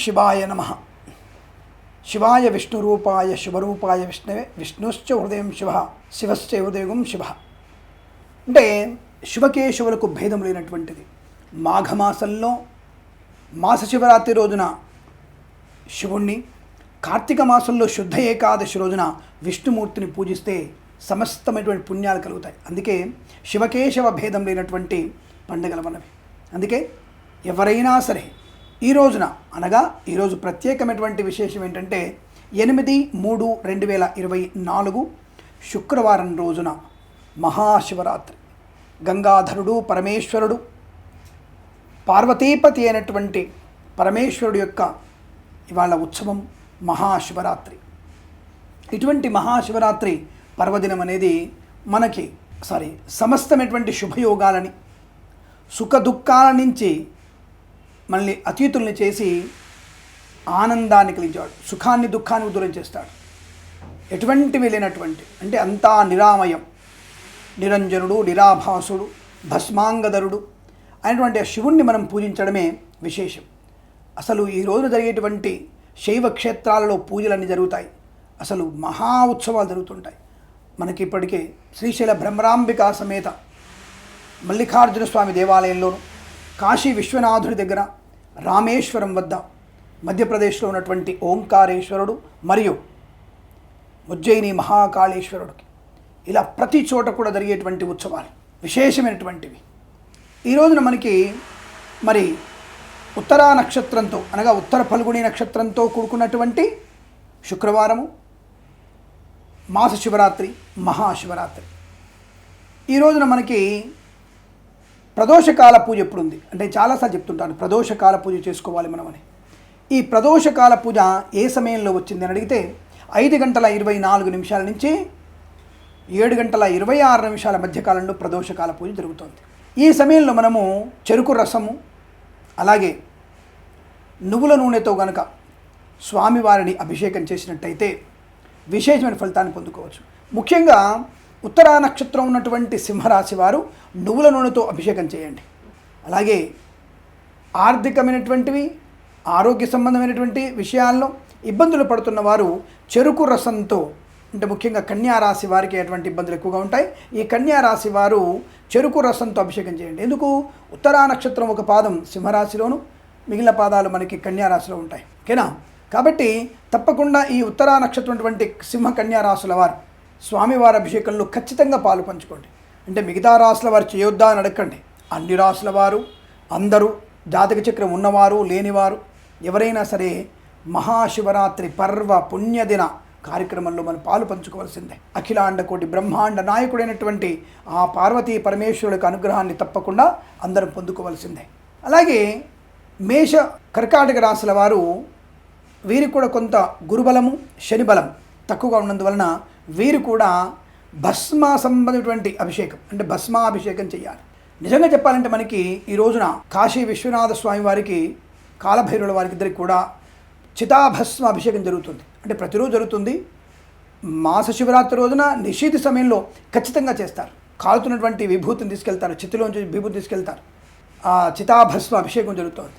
శివాయ నమ. శివాయ విష్ణురూపాయ శివరూపాయ విష్ణవే విష్ణుశ్చ హృదయం శివ శివశ్చ హృదయం శివ. అంటే శివకేశవులకు భేదం లేనటువంటిది. మాఘమాసంలో మాస శివరాత్రి రోజున శివుణ్ణి కార్తీక మాసంలో శుద్ధ ఏకాదశి రోజున విష్ణుమూర్తిని పూజిస్తే సమస్తమైనటువంటి పుణ్యాలు కలుగుతాయి. అందుకే శివకేశవ భేదం లేనటువంటి పండుగలు మనవి. అందుకే ఎవరైనా సరే ఈ రోజున అనగా ఈరోజు ప్రత్యేకమైనటువంటి విశేషం ఏంటంటే ఎనిమిది మూడు రెండు వేల ఇరవై నాలుగు శుక్రవారం రోజున మహాశివరాత్రి. గంగాధరుడు పరమేశ్వరుడు పార్వతీపతి అయినటువంటి పరమేశ్వరుడు యొక్క ఇవాళ ఉత్సవం మహాశివరాత్రి. ఇటువంటి మహాశివరాత్రి పర్వదినం అనేది మనకి సారీ సమస్తమైనటువంటి శుభయోగాలని సుఖ దుఃఖాల నుంచి మళ్ళీ అతీతుల్ని చేసి ఆనందాన్ని కలిగించేవాడు సుఖాన్ని దుఃఖాన్ని దూరం చేస్తాడు. ఎటువంటివి లేనటువంటి అంటే అంతా నిరామయం నిరంజనుడు నిరాభాసుడు భస్మాంగధరుడు అయినటువంటి ఆ శివుణ్ణి మనం పూజించడమే విశేషం. అసలు ఈ రోజు జరిగేటువంటి శైవ క్షేత్రాలలో పూజలన్నీ జరుగుతాయి. అసలు మహా ఉత్సవాలు జరుగుతుంటాయి. మనకి ఇప్పటికే శ్రీశైల బ్రహ్మరాంబికా సమేత మల్లికార్జున స్వామి దేవాలయంలోను కాశీ విశ్వనాథుడి దగ్గర రామేశ్వరం వద్ద మధ్యప్రదేశ్లో ఉన్నటువంటి ఓంకారేశ్వరుడు మరియు ఉజ్జయిని మహాకాళేశ్వరుడికి ఇలా ప్రతి చోట కూడా జరిగేటువంటి ఉత్సవాలు విశేషమైనటువంటివి. ఈ రోజున మనకి మరి ఉత్తరా నక్షత్రంతో అనగా ఉత్తర ఫల్గుణి నక్షత్రంతో కూడుకున్నటువంటి శుక్రవారము మాస శివరాత్రి మహాశివరాత్రి. ఈ రోజున మనకి ప్రదోషకాల పూజ ఎప్పుడు ఉంది అంటే చాలాసార్లు చెప్తుంటాను ప్రదోషకాల పూజ చేసుకోవాలి మనమని. ఈ ప్రదోషకాల పూజ ఏ సమయంలో వచ్చింది అని అడిగితే ఐదు గంటల ఇరవై నాలుగు నిమిషాల నుంచి ఏడు గంటల ఇరవై ఆరు నిమిషాల మధ్యకాలంలో ప్రదోషకాల పూజ జరుగుతుంది. ఈ సమయంలో మనము చెరుకు రసము అలాగే నువ్వుల నూనెతో గనక స్వామివారిని అభిషేకం చేసినట్టయితే విశేషమైన ఫలితాన్ని పొందుకోవచ్చు. ముఖ్యంగా ఉత్తరా నక్షత్రం ఉన్నటువంటి సింహరాశి వారు నువ్వుల నూనెతో అభిషేకం చేయండి. అలాగే ఆర్థికమైనటువంటివి ఆరోగ్య సంబంధమైనటువంటి విషయాల్లో ఇబ్బందులు పడుతున్న వారు చెరుకు రసంతో అంటే ముఖ్యంగా కన్యా రాశి వారికి అటువంటి ఇబ్బందులు ఎక్కువగా ఉంటాయి. ఈ కన్యా రాశి వారు చెరుకు రసంతో అభిషేకం చేయండి. ఎందుకు? ఉత్తరా నక్షత్రం ఒక పాదం సింహరాశిలోను మిగిలిన పాదాలు మనకి కన్యా రాశిలో ఉంటాయి. ఓకేనా? కాబట్టి తప్పకుండా ఈ ఉత్తరా నక్షత్రం సింహ కన్యా రాశుల వారు స్వామివారి అభిషేకంలో ఖచ్చితంగా పాలు పంచుకోండి. అంటే మిగతా రాశుల వారు చేయొద్దా అని అడగండి అన్ని రాసుల వారు అందరూ జాతక చక్రం ఉన్నవారు లేనివారు ఎవరైనా సరే మహాశివరాత్రి పర్వ పుణ్యదిన కార్యక్రమంలో మనం పాలు పంచుకోవాల్సిందే. అఖిలాండ కోటి బ్రహ్మాండ నాయకుడైనటువంటి ఆ పార్వతీ పరమేశ్వరుడికి అనుగ్రహాన్ని తప్పకుండా అందరం పొందుకోవాల్సిందే. అలాగే మేష కర్కాటక రాశుల వారు వీరికి కూడా కొంత గురుబలము శనిబలం తక్కువగా ఉన్నందువలన వీరు కూడా భస్మ సంబంధించినటువంటి అభిషేకం అంటే భస్మాభిషేకం చేయాలి. నిజంగా చెప్పాలంటే మనకి ఈ రోజున కాశీ విశ్వనాథ స్వామి వారికి కాలభైరుల వారికి ఇద్దరికి కూడా చితాభస్మ అభిషేకం జరుగుతుంది. అంటే ప్రతిరోజు జరుగుతుంది. మాస శివరాత్రి రోజున నిషేధ సమయంలో ఖచ్చితంగా చేస్తారు. కాలుతున్నటువంటి విభూతిని తీసుకెళ్తారు చితిలోంచి విభూతి తీసుకెళ్తారు. ఆ చితాభస్మ అభిషేకం జరుగుతుంది.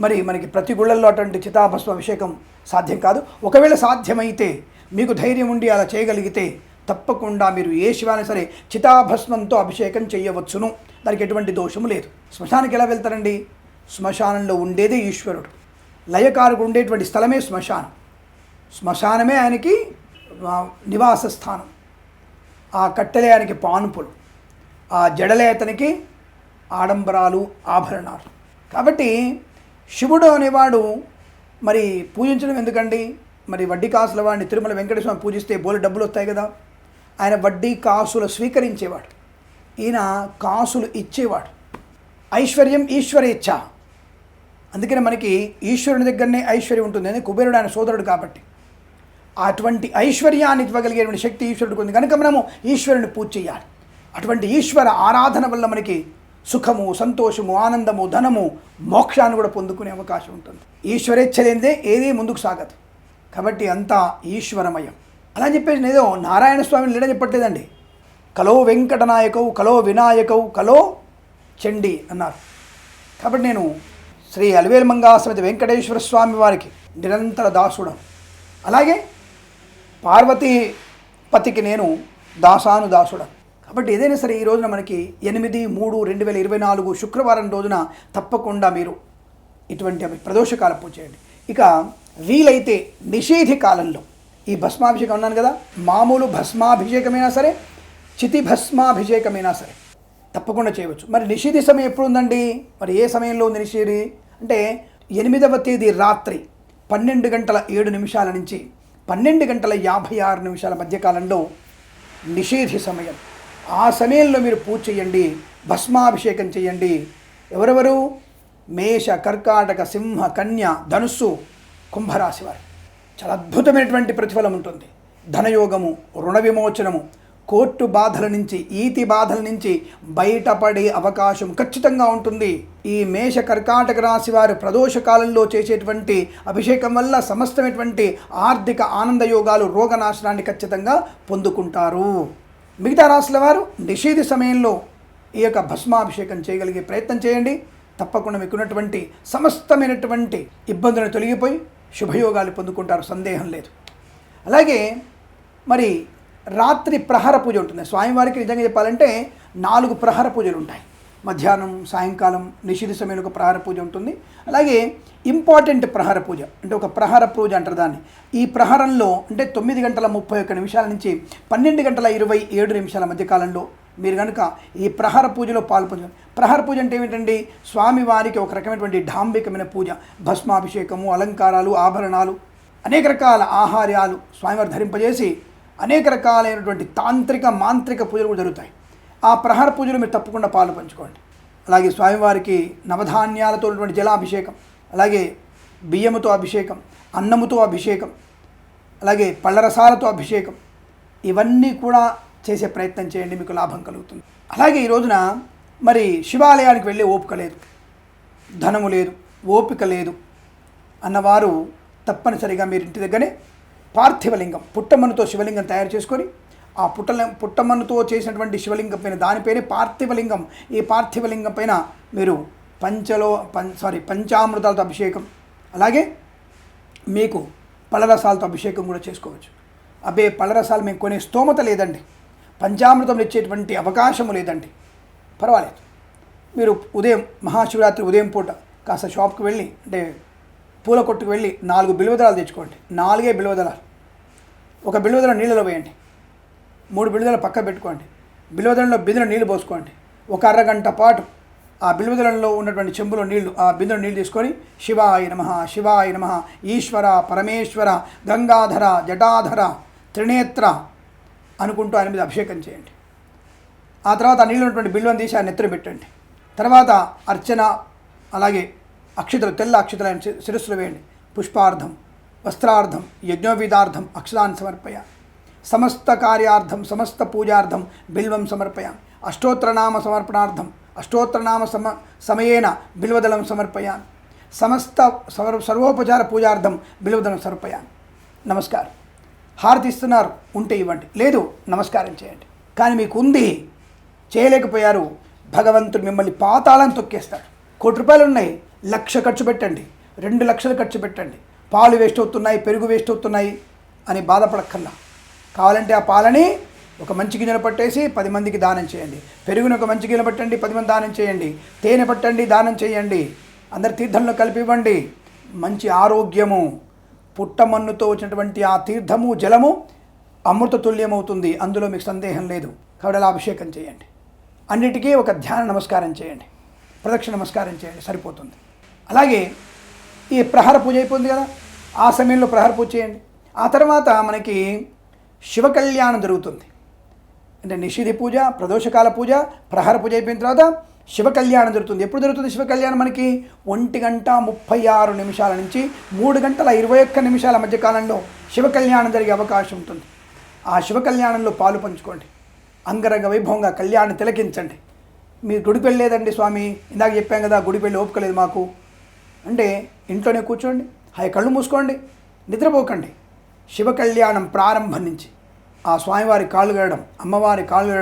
మరి మనకి ప్రతి గుళ్ళల్లో అటువంటి చితాభస్మ అభిషేకం సాధ్యం కాదు. ఒకవేళ సాధ్యమైతే మీకు ధైర్యం ఉండి అలా చేయగలిగితే తప్పకుండా మీరు ఏ శివాన్ని సరే చితాభస్మంతో అభిషేకం చేయవచ్చును. దానికి ఎటువంటి దోషము లేదు. శ్మశానానికి ఎలా వెళ్తారండి? శ్మశానంలో ఉండేదే ఈశ్వరుడు. లయకారుకు ఉండేటువంటి స్థలమే శ్మశానం. శ్మశానమే ఆయనకి నివాస స్థానం. ఆ కట్టెలే ఆయనకి పానుపులు. ఆ జడలే అతనికి ఆడంబరాలు ఆభరణాలు. కాబట్టి శివుడు అనేవాడు మరి పూజించడం ఎందుకండి? మరి వడ్డీ కాసుల వాడిని తిరుమల వెంకటేశ్వర పూజిస్తే బోలు డబ్బులు వస్తాయి కదా? ఆయన వడ్డీ కాసులు స్వీకరించేవాడు. ఈయన కాసులు ఇచ్చేవాడు. ఐశ్వర్యం ఈశ్వరేచ్ఛ అందుకనే మనకి ఈశ్వరుని దగ్గరనే ఐశ్వర్యం ఉంటుంది. అని కుబేరుడు ఆయన సోదరుడు కాబట్టి. అటువంటి ఐశ్వర్యాన్ని ఇవ్వగలిగేటువంటి శక్తి ఈశ్వరుడికి ఉంది. కనుక మనము ఈశ్వరుని పూజ చేయాలి. అటువంటి ఈశ్వర ఆరాధన వల్ల మనకి సుఖము సంతోషము ఆనందము ధనము మోక్షాన్ని కూడా పొందుకునే అవకాశం ఉంటుంది. ఈశ్వరేచ్ఛ లేనిదే ఏదీ ముందుకు సాగదు. కాబట్టి అంతా ఈశ్వరమయం. అలా చెప్పేసి ఏదో నారాయణ స్వామిని లేడ చెప్పట్లేదండి. కలో వెంకటనాయకవు కలో వినాయకవు కలో చండి అన్నారు. కాబట్టి నేను శ్రీ అలివేలు మంగాశ్రమతి వెంకటేశ్వర స్వామి వారికి నిరంతర దాసుడం అలాగే పార్వతీ పతికి నేను దాసాను దాసుడం కాబట్టి ఏదైనా సరే ఈ రోజున మనకి ఎనిమిది మూడు రెండు వేల ఇరవై నాలుగు శుక్రవారం రోజున తప్పకుండా మీరు ఇటువంటి అవి ప్రదోషకాల పూజ చేయండి. ఇక వీలైతే నిషేధి కాలంలో ఈ భస్మాభిషేకం అన్నాను కదా మామూలు భస్మాభిషేకమైనా సరే చితి భస్మాభిషేకమైనా సరే తప్పకుండా చేయవచ్చు. మరి నిషేధి సమయం ఎప్పుడు ఉందండి మరి ఏ సమయంలో ఉంది నిషేధి? అంటే ఎనిమిదవ తేదీ రాత్రి పన్నెండు గంటల ఏడు నిమిషాల నుంచి పన్నెండు గంటల యాభై ఆరు నిమిషాల మధ్యకాలంలో నిషేధి సమయం. ఆ సమయంలో మీరు పూజ చేయండి భస్మాభిషేకం చేయండి. ఎవరెవరు? మేష కర్కాటక సింహ కన్య ధనుస్సు కుంభరాశి వారు. చాలా అద్భుతమైనటువంటి ప్రతిఫలం ఉంటుంది. ధనయోగము రుణ విమోచనము కోర్టు బాధల నుంచి ఈతి బాధల నుంచి బయటపడే అవకాశం ఖచ్చితంగా ఉంటుంది. ఈ మేష కర్కాటక రాశి వారు ప్రదోష కాలంలో చేసేటువంటి అభిషేకం వల్ల సమస్తమైనటువంటి ఆర్థిక ఆనంద యోగాలు రోగనాశనాన్ని ఖచ్చితంగా పొందుకుంటారు. మిగతా రాశుల వారు నిషేధ సమయంలో ఈ యొక్క భస్మాభిషేకం చేయగలిగే ప్రయత్నం చేయండి. తప్పకుండా మీకున్నటువంటి సమస్తమైనటువంటి ఇబ్బందులను తొలగిపోయి శుభయోగాలు పొందుకుంటారు. సందేహం లేదు. అలాగే మరి రాత్రి ప్రహర పూజ ఉంటుంది. స్వామివారికి నిజంగా చెప్పాలంటే నాలుగు ప్రహర పూజలు ఉంటాయి. మధ్యాహ్నం సాయంకాలం నిషిధ సమయంలో ఒక ప్రహార పూజ ఉంటుంది. అలాగే ఇంపార్టెంట్ ప్రహార పూజ అంటే ఒక ప్రహార పూజ అంటారు దాన్ని. ఈ ప్రహారంలో అంటే తొమ్మిది గంటల ముప్పై ఒక్క నిమిషాల నుంచి పన్నెండు గంటల ఇరవై ఏడు నిమిషాల మధ్యకాలంలో మీరు కనుక ఈ ప్రహర పూజలో పాల్పొంద ప్రహర పూజ అంటే ఏమిటండి? స్వామివారికి ఒక రకమైనటువంటి డాంబికమైన పూజ. భస్మాభిషేకము అలంకారాలు ఆభరణాలు అనేక రకాల ఆహార్యాలు స్వామివారు ధరింపజేసి అనేక రకాలైనటువంటి తాంత్రిక మాంత్రిక పూజలు కూడా జరుగుతాయి. ఆ ప్రహర పూజలు మీరు తప్పకుండా పాలు పంచుకోండి. అలాగే స్వామివారికి నవధాన్యాలతో ఉన్నటువంటి జలాభిషేకం అలాగే బియ్యముతో అభిషేకం అన్నముతో అభిషేకం అలాగే పళ్ళరసాలతో అభిషేకం ఇవన్నీ కూడా చేసే ప్రయత్నం చేయండి మీకు లాభం కలుగుతుంది. అలాగే ఈ రోజున మరి శివాలయానికి వెళ్ళే ఓపిక లేదు ధనము లేదు ఓపిక లేదు అన్నవారు తప్పనిసరిగా మీరు ఇంటి దగ్గరే పార్థివలింగం పుట్టమన్నుతో శివలింగం తయారు చేసుకొని ఆ పుట్టల పుట్టమన్నుతో చేసినటువంటి శివలింగం పైన దానిపైనే పార్థివలింగం. ఈ పార్థివలింగం పైన మీరు పంచలో పం సారీ పంచామృతాలతో అభిషేకం అలాగే మీకు పళ్ళరసాలతో అభిషేకం కూడా చేసుకోవచ్చు. అబ్బే పళ్ళరసాలు మేము కొనే స్తోమత లేదండి. పంచామృతం ఇచ్చేటువంటి అవకాశము లేదండి. పర్వాలేదు. మీరు ఉదయం మహాశివరాత్రి ఉదయం పూట కాస్త షాప్కి వెళ్ళి అంటే పూల కొట్టుకు వెళ్ళి నాలుగు బిల్వదళాలు తెచ్చుకోండి. నాలుగే బిల్వదళాలు. ఒక బిల్వదళ నీళ్ళలో వేయండి. మూడు బిల్వదళ పక్క పెట్టుకోండి. బిల్వదళంలో బిందెలో నీళ్ళు పోసుకోండి. ఒక అరగంట పాటు ఆ బిల్వదళంలో ఉన్నటువంటి చెంబులో నీళ్ళు ఆ బిందెలో నీళ్ళు తీసుకొని శివాయ నమ శివాయ నమ ఈశ్వర పరమేశ్వర గంగాధర జటాధర త్రినేత్ర అనుకుంటూ ఆయన మీద అభిషేకం చేయండి. ఆ తర్వాత ఆ నీళ్ళు ఉన్నటువంటి బిల్వను తీసి ఆయన నెత్తురు పెట్టండి. తర్వాత అర్చన అలాగే అక్షతలు తెల్ల అక్షతలు ఆయన శిరస్సులు వేయండి. పుష్పార్థం వస్త్రార్థం యజ్ఞోవిధార్థం అక్షతాన్ని సమర్పయ సమస్త కార్యార్థం సమస్త పూజార్థం బిల్వం సమర్పయామి. అష్టోత్తరనామ సమర్పణార్థం అష్టోత్తరనామ సమ సమయేన బిల్వదళం సమర్పయామి. సమస్త సర్వ సర్వోపచార పూజార్థం బిల్వదళం సమర్పయామి. నమస్కారం. హారతి ఇస్తున్నారు ఉంటే ఇవ్వండి. లేదు నమస్కారం చేయండి. కానీ మీకు ఉంది చేయలేకపోయారు భగవంతుడు మిమ్మల్ని పాతాళం తొక్కేస్తాడు. కోటి రూపాయలు ఉన్నాయి లక్ష ఖర్చు పెట్టండి. రెండు లక్షలు ఖర్చు పెట్టండి. పాలు వేస్ట్ అవుతున్నాయి పెరుగు వేస్ట్ అవుతున్నాయి అని బాధపడక్కర్లా. కావాలంటే ఆ పాలని ఒక మంచి గిన్నెలు పట్టేసి పది మందికి దానం చేయండి. పెరుగును ఒక మంచి గిన్నె పట్టండి పది మంది దానం చేయండి. తేనె పట్టండి దానం చేయండి. అందరి తీర్థంలో కలిపి ఇవ్వండి. మంచి ఆరోగ్యము పుట్టమన్నుతో వచ్చినటువంటి ఆ తీర్థము జలము అమృత తుల్యమవుతుంది. అందులో మీకు సందేహం లేదు. కాబట్టి అలా అభిషేకం చేయండి. అన్నిటికీ ఒక ధ్యాన నమస్కారం చేయండి. ప్రదక్షిణ నమస్కారం చేయండి. సరిపోతుంది. అలాగే ఈ ప్రహర పూజ అయిపోయింది కదా? ఆ సమయంలో ప్రహర పూజ చేయండి. ఆ తర్వాత మనకి శివ కళ్యాణం జరుగుతుంది. అంటే నిషిధి పూజ ప్రదోషకాల పూజ ప్రహర పూజ అయిపోయిన తర్వాత శివ కళ్యాణం జరుగుతుంది. ఎప్పుడు జరుగుతుంది శివ కళ్యాణం మనకి? ఒంటి గంట ముప్పై ఆరు నిమిషాల నుంచి మూడు గంటల ఇరవై ఒక్క నిమిషాల మధ్యకాలంలో శివ కళ్యాణం జరిగే అవకాశం ఉంటుంది. ఆ శివ కళ్యాణంలో పాలు పంచుకోండి. అంగరంగ వైభవంగా కళ్యాణం తిలకించండి. మీరు గుడికి వెళ్ళలేదండి స్వామి. ఇందాక చెప్పాం కదా గుడికి వెళ్ళి ఓపుకోలేదు మాకు. అంటే ఇంట్లోనే కూర్చోండి హాయి కళ్ళు మూసుకోండి నిద్రపోకండి. శివ కళ్యాణం ప్రారంభం నుంచి ఆ స్వామివారి కాళ్ళు అమ్మవారి కాళ్ళు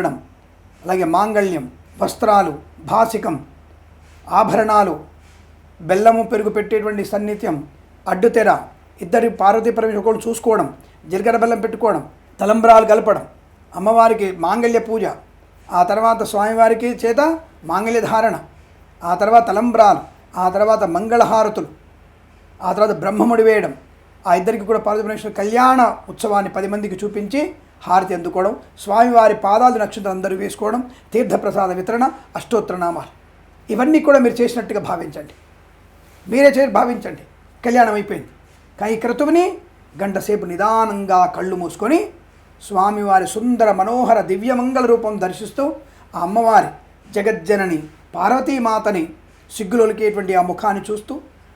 అలాగే మాంగళ్యం వస్త్రాలు భాసికం ఆభరణాలు బెల్లము పెరుగు పెట్టేటువంటి సన్నిత్యం అడ్డుతెర ఇద్దరి పార్వతీ పరమేశ్వరు ఒకళ్ళు చూసుకోవడం జీలకర్ర బెల్లం పెట్టుకోవడం తలంబ్రాలు కలపడం అమ్మవారికి మాంగళ్య పూజ ఆ తర్వాత స్వామివారికి చేత మాంగళ్య ధారణ ఆ తర్వాత తలంబ్రాలు ఆ తర్వాత మంగళహారతులు ఆ తర్వాత బ్రహ్మముడి వేయడం ఆ ఇద్దరికి కూడా పార్వతీపరమేశ్వర కళ్యాణ ఉత్సవాన్ని పది మందికి చూపించి హారతి అందుకోవడం స్వామివారి పాదాలు నక్షత్రం అందరూ వేసుకోవడం తీర్థప్రసాద వితరణ అష్టోత్తరనామాలు ఇవన్నీ కూడా మీరు చేసినట్టుగా భావించండి. మీరే చేసి భావించండి. కళ్యాణం అయిపోయింది. కానీ క్రతువుని గంటసేపు నిదానంగా కళ్ళు మూసుకొని స్వామివారి సుందర మనోహర దివ్యమంగళ రూపం దర్శిస్తూ ఆ అమ్మవారి జగజ్జనని పార్వతీమాతని సిగ్గులొలికేటువంటి ఆ ముఖాన్ని చూస్తూ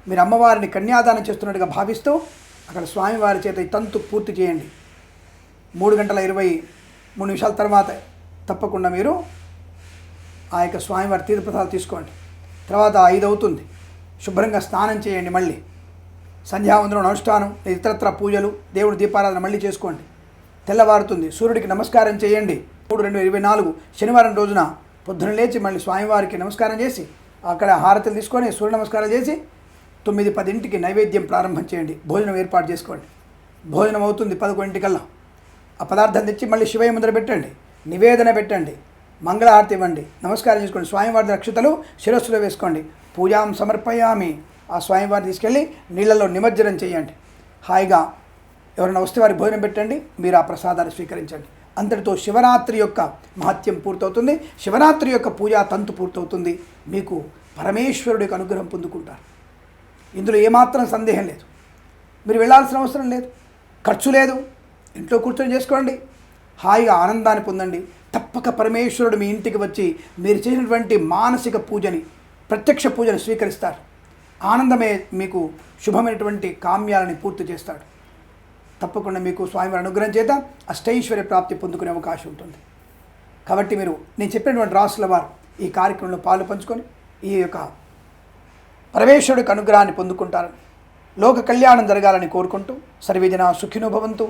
మీరు అమ్మవారిని కన్యాదానం చేస్తున్నట్టుగా భావిస్తూ అక్కడ స్వామివారి చేత ఈ తంతు పూర్తి చేయండి. మూడు గంటల ఇరవై మూడు నిమిషాల తర్వాత తప్పకుండా మీరు ఆ యొక్క స్వామివారి తీర్థప్రసాదాలు తీసుకోండి. తర్వాత ఐదు అవుతుంది శుభ్రంగా స్నానం చేయండి మళ్ళీ. సంధ్యావందనం అనుష్ఠానం ఇతరత్ర పూజలు దేవుడి దీపారాధన మళ్ళీ చేసుకోండి. తెల్లవారుతుంది. సూర్యుడికి నమస్కారం చేయండి. మూడు రెండు ఇరవై నాలుగు శనివారం రోజున పొద్దున లేచి మళ్ళీ స్వామివారికి నమస్కారం చేసి అక్కడ హారతులు తీసుకొని సూర్య నమస్కారం చేసి తొమ్మిది పదింటికి నైవేద్యం ప్రారంభం చేయండి. భోజనం ఏర్పాటు చేసుకోండి. భోజనం అవుతుంది పదకొండింటికల్లా. ఆ పదార్థం తెచ్చి మళ్ళీ శివయ్య ముందర పెట్టండి. నివేదన పెట్టండి. మంగళహారతి ఇవ్వండి. నమస్కారం చేసుకోండి. స్వామివారి రక్షితలు శిరస్సులో వేసుకోండి. పూజాం సమర్పయామి. ఆ స్వామివారిని తీసుకెళ్ళి నీళ్ళలో నిమజ్జనం చేయండి. హాయిగా ఎవరైనా వస్తే వారికి భోజనం పెట్టండి. మీరు ఆ ప్రసాదాన్ని స్వీకరించండి. అంతటితో శివరాత్రి యొక్క మహత్యం పూర్తవుతుంది. శివరాత్రి యొక్క పూజా తంతు పూర్తవుతుంది. మీకు పరమేశ్వరుడి యొక్క అనుగ్రహం పొందుకుంటారు. ఇందులో ఏమాత్రం సందేహం లేదు. మీరు వెళ్ళాల్సిన అవసరం లేదు. ఖర్చు లేదు. ఇంట్లో కూర్చొని చేసుకోండి. హాయిగా ఆనందాన్ని పొందండి. తప్పక పరమేశ్వరుడు మీ ఇంటికి వచ్చి మీరు చేసినటువంటి మానసిక పూజని ప్రత్యక్ష పూజని స్వీకరిస్తారు. ఆనందమే మీకు శుభమైనటువంటి కామ్యాలని పూర్తి చేస్తాడు. తప్పకుండా మీకు స్వామివారి అనుగ్రహం చేత అష్టైశ్వర్య ప్రాప్తి పొందుకునే అవకాశం ఉంటుంది. కాబట్టి మీరు నేను చెప్పినటువంటి రాసుల వారు ఈ కార్యక్రమంలో పాలు పంచుకొని ఈ యొక్క పరమేశ్వరుడికి అనుగ్రహాన్ని పొందుకుంటారు లోక కళ్యాణం జరగాలని కోరుకుంటూ సర్వేజన సుఖినో భవంతు.